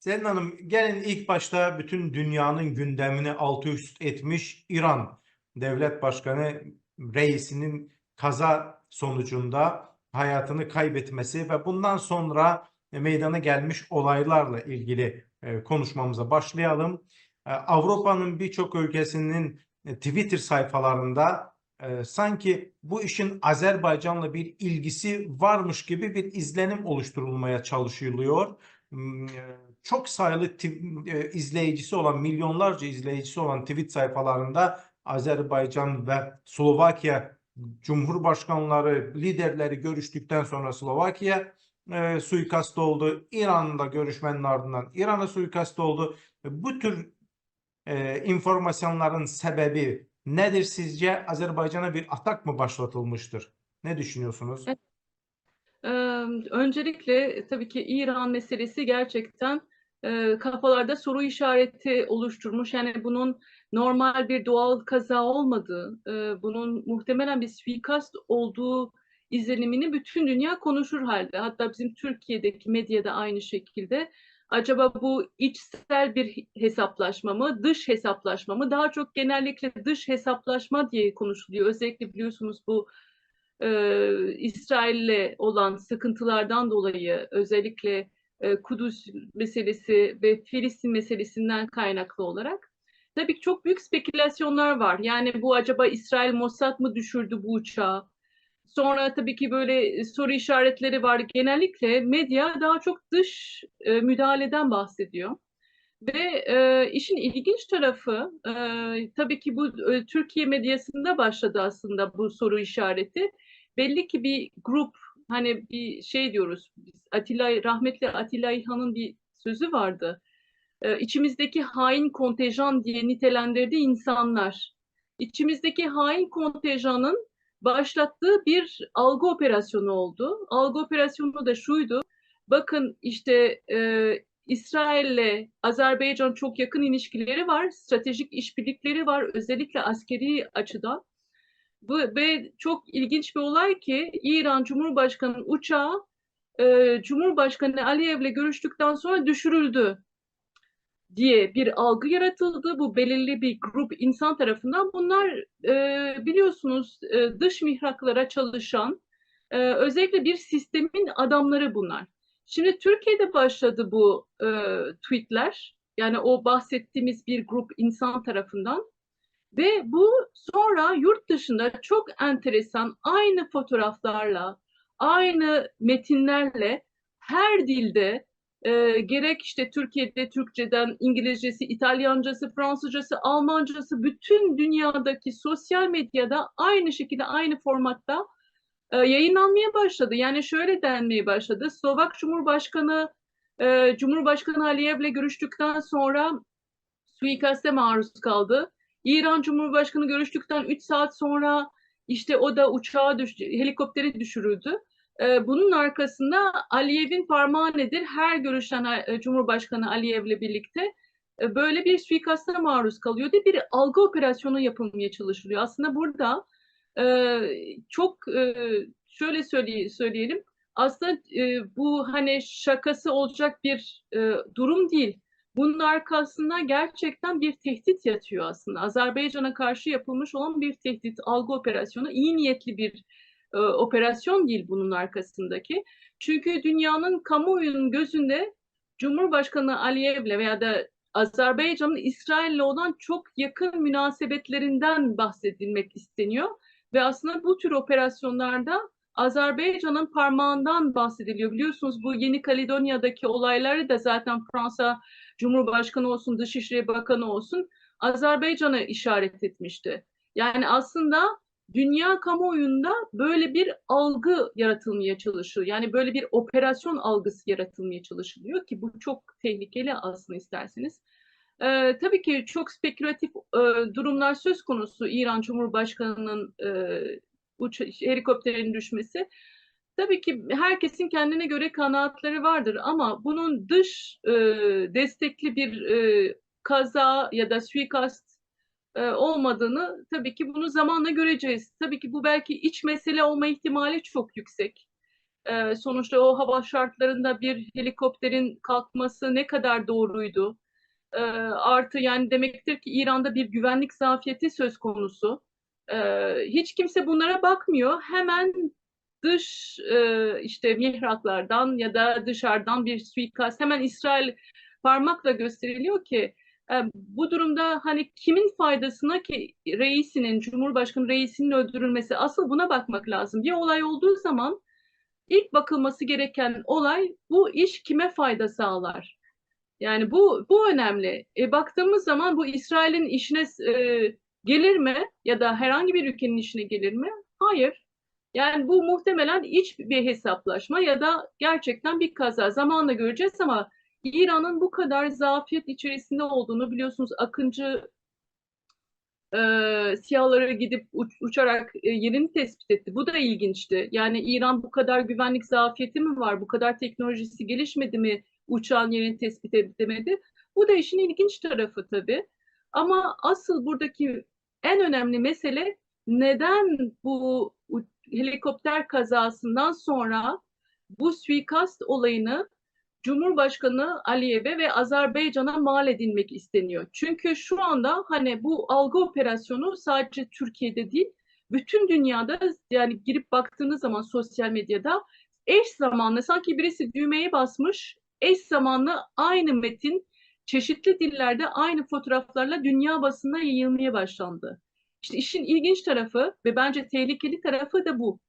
Selin Hanım, gelin ilk başta bütün dünyanın gündemini alt üst etmiş İran Devlet Başkanı reisinin kaza sonucunda hayatını kaybetmesi ve bundan sonra meydana gelmiş olaylarla ilgili e, konuşmamıza başlayalım. E, Avrupa'nın birçok ülkesinin e, Twitter sayfalarında sanki bu işin Azerbaycan'la bir ilgisi varmış gibi bir izlenim oluşturulmaya çalışılıyor. Çok sayılı e, izleyicisi olan, milyonlarca izleyicisi olan tweet sayfalarında Azerbaycan ve Slovakya Cumhurbaşkanları, liderleri görüştükten sonra Slovakya e, suikast oldu. İran'la görüşmenin ardından İran'a suikast oldu. Bu tür e, informasyonların sebebi nedir sizce? Azerbaycan'a bir atak mı başlatılmıştır? Ne düşünüyorsunuz? Evet. Eee, öncelikle tabii ki İran meselesi gerçekten eee, kafalarda soru işareti oluşturmuş. Yani bunun normal bir doğal kaza olmadığı, eee, bunun muhtemelen bir suikast olduğu izlenimini bütün dünya konuşur halde. Hatta bizim Türkiye'deki medyada aynı şekilde. Acaba bu içsel bir hesaplaşma mı, dış hesaplaşma mı? Daha çok genellikle dış hesaplaşma diye konuşuluyor. Özellikle biliyorsunuz bu e, İsrail'le olan sıkıntılardan dolayı özellikle e, Kudüs meselesi ve Filistin meselesinden kaynaklı olarak tabii çok büyük spekülasyonlar var. Yani bu acaba İsrail Mossad mı düşürdü bu uçağı? Sonra tabii ki böyle soru işaretleri var. Genellikle medya daha çok dış e, müdahaleden bahsediyor. Ve e, işin ilginç tarafı e, tabii ki bu e, Türkiye medyasında başladı aslında bu soru işareti. Belli ki bir grup hani bir şey diyoruz Atilla rahmetli Atilla İlhan'ın bir sözü vardı. E, içimizdeki hain kontenjan diye nitelendirdiği insanlar. İçimizdeki hain kontenjanın başlattığı bir algı operasyonu oldu. Algı operasyonu da şuydu. Bakın işte e, İsrail'le Azerbaycan çok yakın ilişkileri var, stratejik işbirlikleri var, özellikle askeri açıdan. Bu ve çok ilginç bir olay ki İran Cumhurbaşkanı'nın uçağı e, Cumhurbaşkanı Aliyev'le görüştükten sonra düşürüldü diye bir algı yaratıldı. Bu belirli bir grup insan tarafından. Bunlar e, biliyorsunuz e, dış mihraklara çalışan e, özellikle bir sistemin adamları bunlar. Şimdi Türkiye'de başladı bu e, tweetler. Yani o bahsettiğimiz bir grup insan tarafından. Ve bu sonra yurt dışında çok enteresan aynı fotoğraflarla, aynı metinlerle her dilde e, gerek işte Türkiye'de Türkçeden İngilizcesi, İtalyancası, Fransızcası, Almancası bütün dünyadaki sosyal medyada aynı şekilde aynı formatta e, yayınlanmaya başladı. Yani şöyle denmeye başladı. Slovak Cumhurbaşkanı e, Cumhurbaşkanı Aliyev'le görüştükten sonra suikaste maruz kaldı. İran Cumhurbaşkanı görüştükten 3 saat sonra işte o da uçağa düştü, helikopteri düşürüldü. Ee, bunun arkasında Aliyev'in parmağı nedir? Her görüşen e, Cumhurbaşkanı Aliyev'le birlikte e, böyle bir suikasta maruz kalıyor diye bir algı operasyonu yapılmaya çalışılıyor. Aslında burada e, çok şöyle söyleyelim. Aslında bu hani şakası olacak bir durum değil. Bunun arkasında gerçekten bir tehdit yatıyor aslında. Azerbaycan'a karşı yapılmış olan bir tehdit, algı operasyonu, iyi niyetli bir e, operasyon değil bunun arkasındaki. Çünkü dünyanın kamuoyunun gözünde Cumhurbaşkanı Aliyev'le veya da Azerbaycan'ın İsrail'le olan çok yakın münasebetlerinden bahsedilmek isteniyor. Ve aslında bu tür operasyonlarda Azerbaycan'ın parmağından bahsediliyor. Biliyorsunuz bu Yeni Kaledonya'daki olayları da zaten Fransa Cumhurbaşkanı olsun, Dışişleri Bakanı olsun Azerbaycan'a işaret etmişti. Yani aslında dünya kamuoyunda böyle bir algı yaratılmaya çalışıyor. Yani böyle bir operasyon algısı yaratılmaya çalışılıyor ki bu çok tehlikeli aslında isterseniz. Ee, tabii ki çok spekülatif e, durumlar söz konusu İran Cumhurbaşkanı'nın e, uç helikopterin düşmesi. Tabii ki herkesin kendine göre kanaatleri vardır ama bunun dış e, destekli bir e, kaza ya da suikast e, olmadığını tabii ki bunu zamanla göreceğiz. Tabii ki bu belki iç mesele olma ihtimali çok yüksek. Ee, sonuçta o hava şartlarında bir helikopterin kalkması ne kadar doğruydu? Ee, artı yani demektir ki İran'da bir güvenlik zafiyeti söz konusu. Ee, hiç kimse bunlara bakmıyor. Hemen dış e, işte mihraklardan ya da dışarıdan bir suikast hemen İsrail parmakla gösteriliyor ki e, bu durumda hani kimin faydasına ki reisinin, Cumhurbaşkanı reisinin öldürülmesi asıl buna bakmak lazım. Bir olay olduğu zaman ilk bakılması gereken olay bu iş kime fayda sağlar? Yani bu bu önemli. E, baktığımız zaman bu İsrail'in işine e, gelir mi ya da herhangi bir ülkenin işine gelir mi? Hayır. Yani bu muhtemelen iç bir hesaplaşma ya da gerçekten bir kaza. Zamanla göreceğiz ama İran'ın bu kadar zafiyet içerisinde olduğunu biliyorsunuz. Akıncı e, siyahlara gidip uç, uçarak e, yerini tespit etti. Bu da ilginçti. Yani İran bu kadar güvenlik zafiyeti mi var? Bu kadar teknolojisi gelişmedi mi? Uçağın yerini tespit edemedi. Bu da işin ilginç tarafı tabii. Ama asıl buradaki en önemli mesele neden bu helikopter kazasından sonra bu suikast olayını Cumhurbaşkanı Aliyev'e ve Azerbaycan'a mal edilmek isteniyor. Çünkü şu anda hani bu algı operasyonu sadece Türkiye'de değil, bütün dünyada yani girip baktığınız zaman sosyal medyada eş zamanlı sanki birisi düğmeye basmış, eş zamanlı aynı metin çeşitli dillerde aynı fotoğraflarla dünya basında yayılmaya başlandı. İşte işin ilginç tarafı ve bence tehlikeli tarafı da bu.